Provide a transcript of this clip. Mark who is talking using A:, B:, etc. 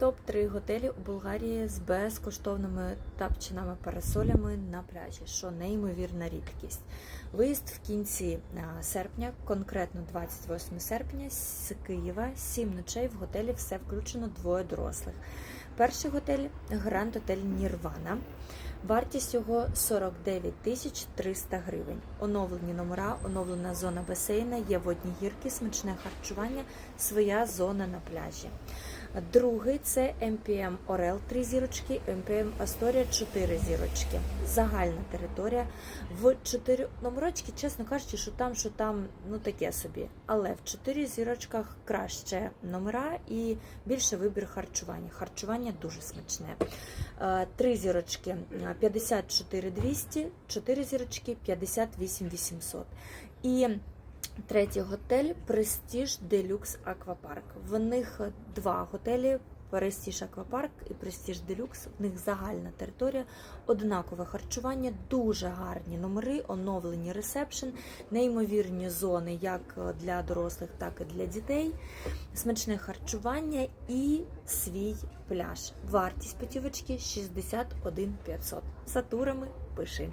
A: топ-3 готелі у Болгарії з безкоштовними тапчинами парасолями на пляжі, що неймовірна рідкість. Виїзд в кінці серпня, конкретно 28 серпня, з Києва, 7 ночей в готелі все включено двоє дорослих. Перший готель Гранд Отель Нірвана. Вартість його 49 тисяч 300 гривень. Оновлені номера, оновлена зона басейна, є водні гірки, смачне харчування, своя зона на пляжі. Другий це MPM Орел 3 зірочки, MPM Асторія 4 зірочки. Загальна територія. В 4 номерочки, чесно кажучи, що там, що там, ну таке собі. Але в 4 зірочках краще номера і більше вибір харчування. Харчування дуже смачне. Е, Три зірочки 54 200, 4 зірочки 58 800. І Третій готель Престіж Делюкс Аквапарк. В них два готелі. Престіж Аквапарк і Престіж Делюкс. В них загальна територія, однакове харчування, дуже гарні номери, оновлені ресепшн, неймовірні зони як для дорослих, так і для дітей, смачне харчування і свій пляж. Вартість путівочки 61 500. За турами пиши.